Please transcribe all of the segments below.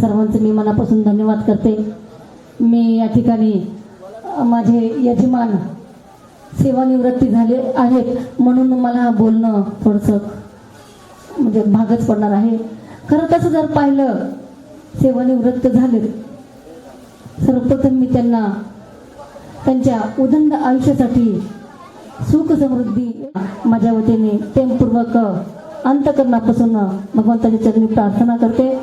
सर्वांचे मी मनापासून धन्यवाद करते. मी या ठिकाणी माझे यजमान सेवानिवृत्ती झाले आहेत म्हणून मला बोलणं थोडंसं म्हणजे भागच पडणार आहे. खरं तसं जर पाहिलं सेवानिवृत्त झाले. सर्वप्रथम मी त्यांना त्यांच्या उदंड आयुष्यासाठी सुख समृद्धी माझ्या वतीने प्रेमपूर्वक अंतकरणापासून भगवंताच्या चरणी प्रार्थना करते.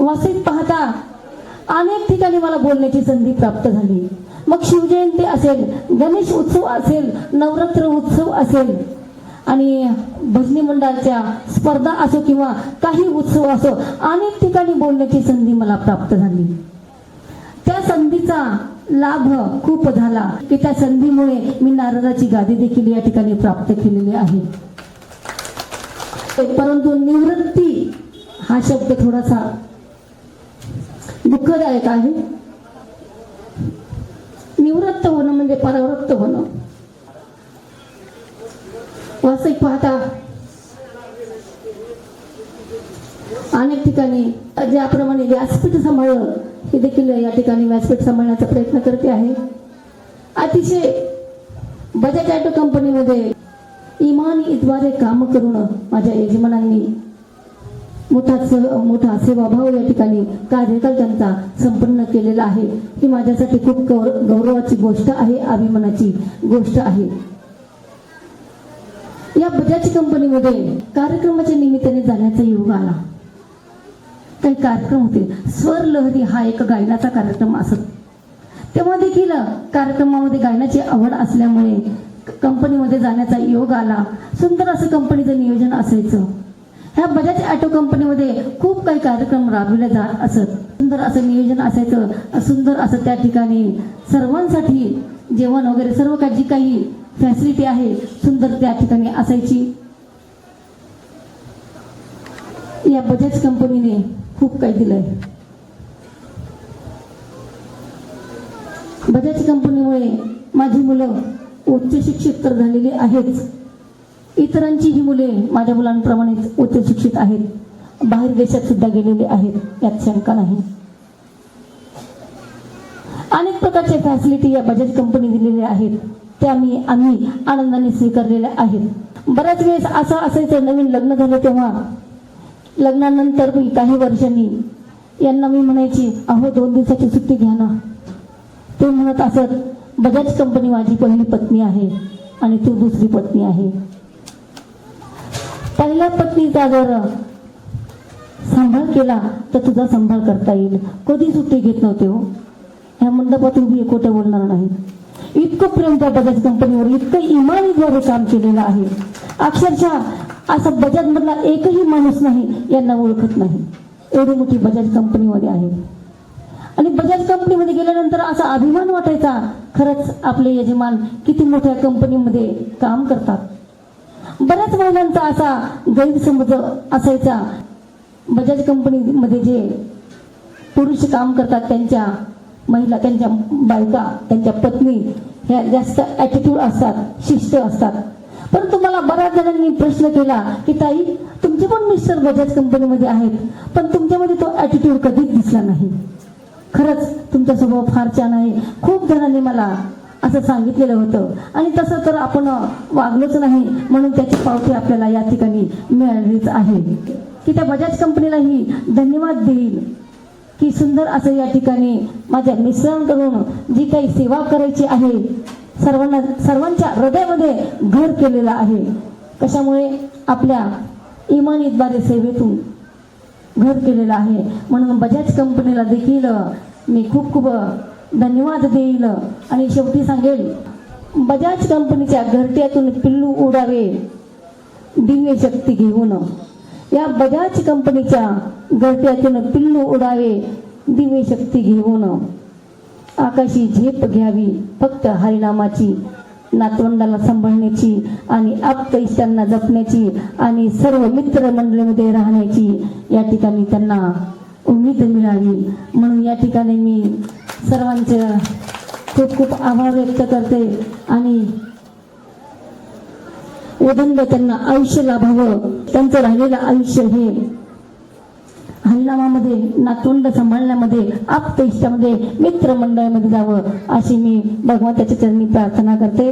वासित पाहता अनेक ठिकाणी मला बोलण्याची संधी प्राप्त झाली. मग शिवजयंती असेल गणेश उत्सव असेल नवरात्र उत्सव असेल आणि भजनी मंडळाच्या स्पर्धा असो किंवा काही उत्सव असो अनेक ठिकाणी बोलण्याची संधी मला प्राप्त झाली. त्या संधीचा लाभ खूप झाला की त्या संधीमुळे मी नारदाची गादी देखील या ठिकाणी प्राप्त केलेली आहे. परंतु निवृत्ती हा शब्द थोडासा दुःखदायक आहे. निवृत्त होणं म्हणजे परावृत्त होणं. वास्तविक पाहता अनेक ठिकाणी ज्याप्रमाणे व्यासपीठ सांभाळलं हे देखील या ठिकाणी व्यासपीठ सांभाळण्याचा प्रयत्न करते आहे. अतिशय बजाज ऑटो कंपनीमध्ये इमानीद्वारे काम करून माझ्या यजमानांनी मोठा मोठा सेवाभाव या ठिकाणी कार्यकाल त्यांचा संपन्न केलेला आहे. ही माझ्यासाठी खूप गौर- गौरवाची गोष्ट आहे अभिमानाची गोष्ट आहे. या बजाज कंपनीमध्ये कार्यक्रमाच्या निमित्ताने जाण्याचा योग आला. काही कार्यक्रम होते. स्वर लहरी हा एक गायनाचा कार्यक्रम असत. तेव्हा देखील कार्यक्रमामध्ये गायनाची आवड असल्यामुळे कंपनीमध्ये जाण्याचा योग आला. सुंदर असं कंपनीचं नियोजन असायचं. ह्या बजाज ऑटो कंपनीमध्ये खूप काही कार्यक्रम राबविले जात असत सुंदर असं नियोजन असायचं. सुंदर असं त्या ठिकाणी सर्वांसाठी जेवण वगैरे सर्व काही जी काही फॅसिलिटी आहे सुंदर त्या ठिकाणी असायची. या बजाज कंपनीने खूप काही दिलंय. बजाज कंपनीमुळे माझी मुलं उच्च शिक्षित तर झालेली आहेच. इतरांची ही मुले माझ्या मुलांप्रमाणेच उच्च शिक्षित आहेत. बाहेर देशात सुद्धा गेलेले आहेत. यात शंका नाही. अनेक प्रकारच्या फॅसिलिटी या बजाज कंपनी दिलेल्या आहेत. त्या मी आम्ही आनंदाने स्वीकारलेल्या आहेत. बऱ्याच वेळेस असं असायचं नवीन लग्न झालं तेव्हा. लग्नानंतर मी काही वर्षांनी यांना मी म्हणायची अहो दोन दिवसाची सुट्टी घ्या ना. ते म्हणत असत बजाज कंपनी माझी पहिली पत्नी आहे आणि तू दुसरी पत्नी आहे. पहिल्या पत्नीचा जर सांभाळ केला तर तुझा सांभाळ करता येईल. कधी सुट्टी घेत नव्हते हो. ह्या मंडपात उभी खोटं बोलणार नाही. इतकं प्रेम त्या बजाज कंपनीवर इतकं इमानीद्वारे काम केलेलं आहे. अक्षरशः असा बजाज मधला एकही माणूस नाही यांना ओळखत नाही. एवढी मोठी बजाज कंपनीमध्ये आहे. आणि बजाज कंपनीमध्ये गेल्यानंतर असा अभिमान वाटायचा खरंच आपले यजमान किती मोठ्या कंपनीमध्ये काम करतात. बऱ्याच महिलांचा असा गैरसमज असायचा. बजाज कंपनीमध्ये जे पुरुष काम करतात त्यांच्या महिला त्यांच्या बायका त्यांच्या पत्नी ह्या जास्त ॲटिट्यूड असतात शिस्त असतात. परंतु मला बऱ्याच जणांनी प्रश्न केला की ताई तुमचे पण मिस्टर बजाज कंपनीमध्ये आहेत पण तुमच्यामध्ये तो ॲटिट्यूड कधीच दिसला नाही. खरंच तुमचा स्वभाव फार छान आहे. खूप जणांनी मला असं सांगितलेलं होतं. आणि तसं तर आपण वागलोच नाही म्हणून त्याची पावती आपल्याला या ठिकाणी मिळालीच आहे. की त्या बजाज कंपनीलाही धन्यवाद देईल. की सुंदर असं या ठिकाणी माझ्या मिस्टरांकडून जी काही सेवा करायची आहे सर्वांना सर्वांच्या हृदयामध्ये घर केलेलं आहे. कशामुळे आपल्या इमानीद्वारे सेवेतून घर केलेलं आहे. म्हणून बजाज कंपनीला देखील मी खूप खूप धन्यवाद देईल आणि शेवटी सांगेल बजाज कंपनीच्या घरट्यातून पिल्लू उडावे. दिव्य शक्ती घेऊन. या बजाज कंपनीच्या घरट्यातून पिल्लू उडावे. दिव्य शक्ती घेऊन. आकाशी झेप घ्यावी फक्त हरिनामाची नातवंडाला सांभाळण्याची आणि आप्तइष्टांना जपण्याची आणि सर्व मित्र मंडळीमध्ये राहण्याची. या ठिकाणी त्यांना उमेद मिळावी. म्हणून या ठिकाणी मी सर्वांचे खूप खूप आभार व्यक्त करते आणि उदंड त्यांना आयुष्य लाभावं त्यांचं राहिलेलं आयुष्य हे हरिनामामध्ये नातवंड सांभाळण्यामध्ये आप्त इष्टामध्ये मित्रमंडळामध्ये जावं अशी मी भगवंताच्या चरणी प्रार्थना करते.